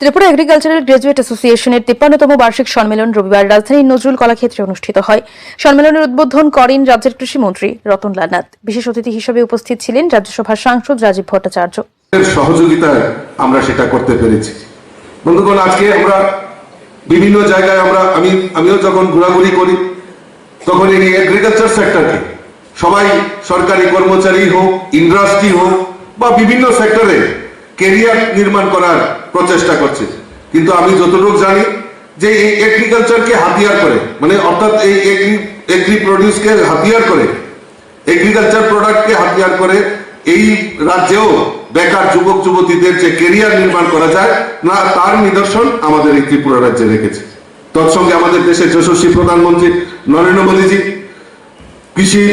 Tripura agricultural graduate অ্যাসোসিয়েশনের তিপ্পান্নতম বার্ষিক সম্মেলন রবিবার রাজধানীর নজরুল কলাক্ষেত্রে অনুষ্ঠিত হয়। সম্মেলনের উদ্বোধন করেন রাজ্যের কৃষিমন্ত্রী রতনলাল নাথ। বিশেষ অতিথি হিসেবে উপস্থিত ছিলেন রাজ্যসভার সাংসদ রাজীব ভট্টাচার্য। সহযোগিতায় আমরা সেটা করতে পেরেছি। বন্ধুগণ, আজকে আমরা বিভিন্ন জায়গায় আমরা আমি, আমিও যখন ঘোরাঘুরি করি, তখন এই এগ্রিকালচার সেক্টরকে সবাই সরকারি কর্মচারী হোক ইন্ডাস্ট্রি হোক বা বিভিন্ন সেক্টরে কেরিয়ার নির্মাণ করার প্রচেষ্টা করছে। কিন্তু আমি যতটুকু জানি যে এই এগ্রিকালচারকে হাতিয়ার করে মানে অর্থাৎ এই এগ্রি প্রডিউসকে হাতিয়ার করে এগ্রিকালচার প্রোডাক্টকে হাতিয়ার করে এই রাজ্যেও বেকার যুবক, যুবতীদের যে কেরিয়ার নির্মাণ করা যায়, না, তার নিদর্শন আমাদের এই ত্রিপুরা রাজ্যে রেখেছে। তৎসঙ্গে আমাদের দেশের যশস্বী প্রধানমন্ত্রী নরেন্দ্র মোদীজি, কৃষি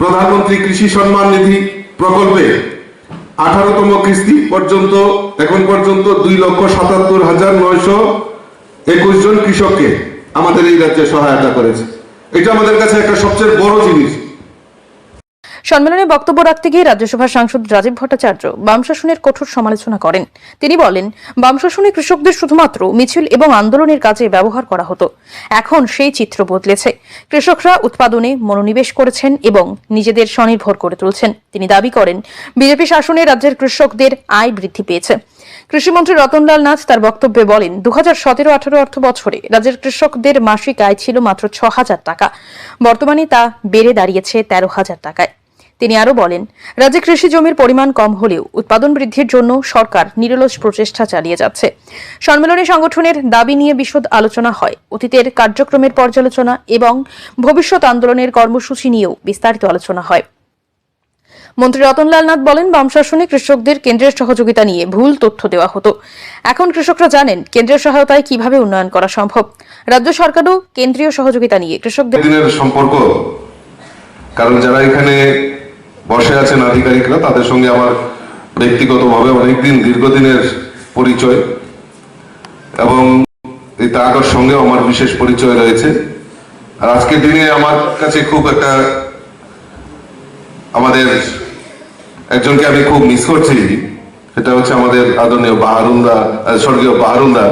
প্রধানমন্ত্রী কৃষি সম্মান নিধি প্রকল্পে আঠারোতম কিস্তি পর্যন্ত, এখন পর্যন্ত দুই লক্ষ সাতাত্তর হাজার নয়শো একুশ জন কৃষককে আমাদের এই রাজ্যে সহায়তা করেছে। এটা আমাদের কাছে একটা সবচেয়ে বড় জিনিস। সম্মেলনে বক্তব্য রাখতে গিয়ে রাজ্যসভার সাংসদ রাজীব ভট্টাচার্য বাম শাসনের কঠোর সমালোচনা করেন। তিনি বলেন, বাম শাসনে কৃষকদের শুধুমাত্র মিছিল এবং আন্দোলনের কাজে ব্যবহার করা হতো। এখন সেই চিত্র বদলেছে। কৃষকরা উৎপাদনে মনোনিবেশ করেছেন এবং নিজেদের স্বনির্ভর করে তুলছেন। তিনি দাবি করেন, বিজেপি শাসনে রাজ্যের কৃষকদের আয় বৃদ্ধি পেয়েছে। কৃষিমন্ত্রী রতনলাল নাথ তার বক্তব্যে বলেন দু হাজার সতেরো আঠারো অর্থ বছরে রাজ্যের কৃষকদের মাসিক আয় ছিল মাত্র ছ হাজার টাকা। বর্তমানে তা বেড়ে দাঁড়িয়েছে তেরো হাজার টাকায়। তিনি আরও বলেন, রাজ্যে কৃষি জমির পরিমাণ কম হলেও উৎপাদন বৃদ্ধির জন্য সরকার নিরলস প্রচেষ্টা চালিয়ে যাচ্ছে। সম্মেলনে সংগঠনের দাবি নিয়ে বিশদ আলোচনা হয়। অতীতের কার্যক্রমের পর্যালোচনা এবং ভবিষ্যৎ আন্দোলনের কর্মসূচি নিয়েও বিস্তারিত আলোচনা হয়। মন্ত্রী রতনলাল নাথ বলেন, বাম শাসনে কৃষকদের কেন্দ্রের সহযোগিতা নিয়ে ভুল তথ্য দেওয়া হতো। এখন কৃষকরা জানেন কেন্দ্রের সহায়তায় কীভাবে উন্নয়ন করা সম্ভব। রাজ্য সরকারও কেন্দ্রীয় সহযোগিতা নিয়ে কৃষকদের সম্পর্ক, কারণ যারা এখানে বসে আছেন আধিকারিকরা, তাদের সঙ্গে আমার ব্যক্তিগতভাবে অনেকদিন, দীর্ঘদিনের পরিচয়। এবং এই তাকার সঙ্গে আমার বিশেষ পরিচয় রয়েছে। আর আজকের দিনে আমার কাছে খুব একটা আমাদের একজনকে আমি খুব মিস করছি, সেটা হচ্ছে আমাদের আদরণীয় বাহারুন্দা স্বর্গীয় বাহারুন্দা।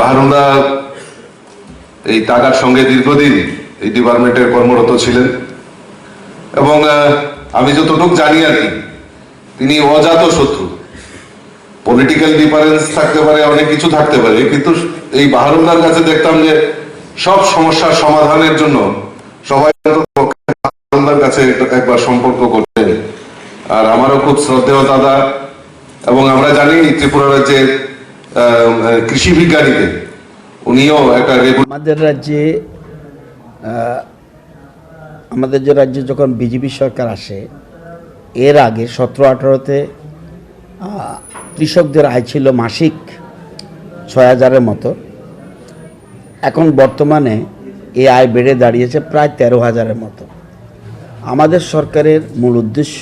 বাহারুন্দা এই টাকার সঙ্গে দীর্ঘদিন এই ডিপার্টমেন্টের কর্মরত ছিলেন। এবং আমি যতটুকু জানি আর কি, তিনি অজাত শত্রু। পলিটিক্যাল ডিফারেন্স থাকতে পারে, অনেক কিছু থাকতে পারে, কিন্তু এই বাহারুন্দার কাছে দেখতাম যে সব সমস্যার সমাধানের জন্য সবাই কাছে একবার সম্পর্ক করতেন আর আমারও খুব শ্রদ্ধেয় দাদা, এবং আমরা জানি ত্রিপুরা রাজ্যের কৃষি বিজ্ঞানীদের উনিও একটা আমাদের রাজ্যে আমাদের যে রাজ্যে যখন বিজেপি সরকার আসে, এর আগে সতেরো আঠারোতে কৃষকদের আয় ছিল মাসিক ছয় হাজারের মতো। এখন বর্তমানে এই আয় বেড়ে দাঁড়িয়েছে প্রায় তেরো হাজারের মতো। আমাদের সরকারের মূল উদ্দেশ্য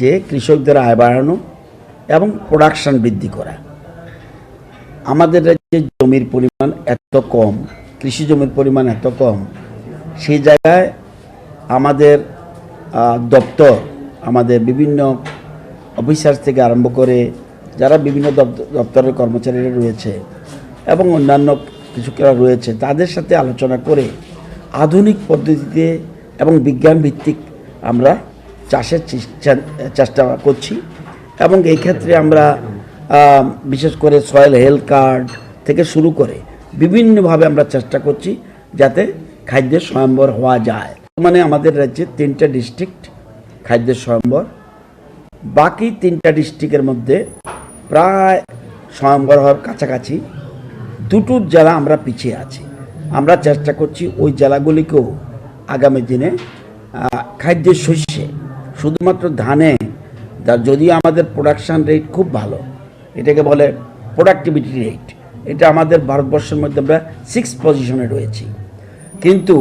যে কৃষকদের আয় বাড়ানো এবং প্রোডাকশন বৃদ্ধি করা। আমাদের রাজ্যে জমির পরিমাণ এত কম, কৃষি জমির পরিমাণ এত কম সেই জায়গায় আমাদের দপ্তর, আমাদের বিভিন্ন অফিসার থেকে আরম্ভ করে যারা বিভিন্ন দপ্ত- দপ্তরের কর্মচারীরা রয়েছে এবং অন্যান্য কৃষকেরা রয়েছে, তাদের সাথে আলোচনা করে আধুনিক পদ্ধতিতে এবং বিজ্ঞান ভিত্তিক আমরা চাষের চেষ্টা করছি এবং এই ক্ষেত্রে আমরা বিশেষ করে সয়েল হেলথ কার্ড থেকে শুরু করে বিভিন্নভাবে আমরা চেষ্টা করছি যাতে খাদ্যের স্বয়ম্বর হওয়া যায়। মানে আমাদের রাজ্যে তিনটা ডিস্ট্রিক্ট খাদ্যের স্বয়ম্বর। বাকি তিনটা ডিস্ট্রিক্টের মধ্যে প্রায় স্বয়ম্বর হওয়ার কাছাকাছি দুটো জেলা আমরা পিছিয়ে আছি। আমরা চেষ্টা করছি ওই জেলাগুলিকেও আগামী দিনে আহ, খাদ্যের শস্যে শুধুমাত্র ধানে যা- যদিও আমাদের প্রোডাকশান রেট খুব ভালো এটাকে বলে প্রোডাক্টিভিটি রেট এটা আমাদের ভারতবর্ষের মধ্যে আমরা সিক্স পজিশনে রয়েছি। কিন্তু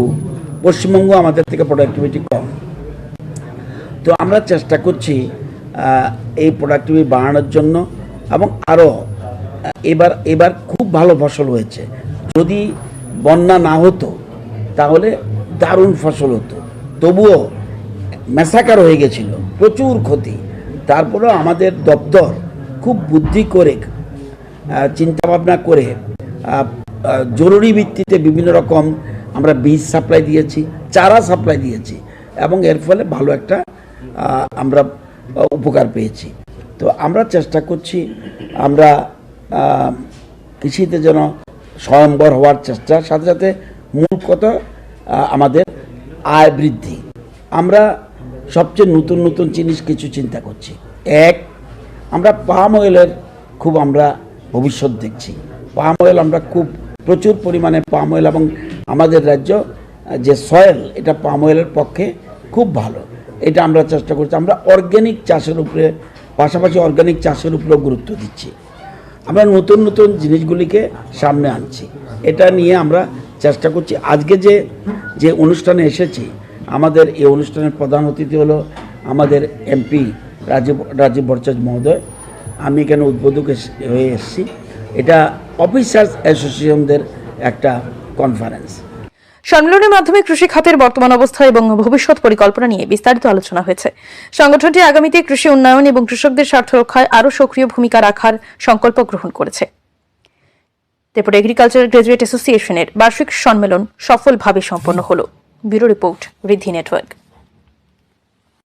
পশ্চিমবঙ্গ আমাদের থেকে প্রোডাক্টিভিটি কম। তো আমরা চেষ্টা করছি এই প্রোডাক্টিভিটি বাড়ানোর জন্য এবং আরও এবার এবার খুব ভালো ফসল হয়েছে। যদি বন্যা না হতো, তাহলে দারুণ ফসল হতো। তবুও মেসাকার হয়ে গেছিল, প্রচুর ক্ষতি। তারপরেও আমাদের দপ্তর খুব বুদ্ধি করে চিন্তা ভাবনা করে জরুরি ভিত্তিতে বিভিন্ন রকম আমরা বীজ সাপ্লাই দিয়েছি, চারা সাপ্লাই দিয়েছি এবং এর ফলে ভালো একটা আমরা উপকার পেয়েছি। তো আমরা চেষ্টা করছি, আমরা কৃষিতে যেন স্বয়ম্বর হওয়ার চেষ্টা, সাথে সাথে মূল কথা আমাদের আয় বৃদ্ধি। আমরা সবচেয়ে নতুন নতুন জিনিস কিছু চিন্তা করছি। এক, আমরা পাম অয়েলের খুব আমরা ভবিষ্যৎ দেখছি। পাম অয়েল আমরা খুব প্রচুর পরিমাণে পাম অয়েল এবং আমাদের রাজ্য যে সয়েল এটা পাম অয়েলের পক্ষে খুব ভালো। এটা আমরা চেষ্টা করছি। আমরা অর্গ্যানিক চাষের উপরে, পাশাপাশি অর্গ্যানিক চাষের উপরেও গুরুত্ব দিচ্ছি। আমরা নতুন নতুন জিনিসগুলিকে সামনে আনছি। এটা নিয়ে আমরা চেষ্টা করছি। আজকে যে যে অনুষ্ঠানে এসেছি, আমাদের এই অনুষ্ঠানের প্রধান অতিথি হলো আমাদের এমপি রাজীব রাজীব ভট্টাচার্য মহোদয়। আমি এখানে উদ্বোধক হয়ে এসেছি। এটা অফিসার্স অ্যাসোসিয়েশনদের একটা কনফারেন্স সম্মেলনের মাধ্যমে কৃষি খাতের বর্তমান অবস্থা এবং ভবিষ্যৎ পরিকল্পনা নিয়ে বিস্তারিত আলোচনা হয়েছে। সংগঠনটি আগামীতে কৃষি উন্নয়ন এবং কৃষকদের স্বার্থ রক্ষায় আরও সক্রিয় ভূমিকা রাখার সংকল্প গ্রহণ করেছে। ত্রিপুরা এগ্রিকালচার গ্রাজুয়েট অ্যাসোসিয়েশনের বার্ষিক সম্মেলন সফলভাবে সম্পন্ন হল। Bureau report Riddhi network.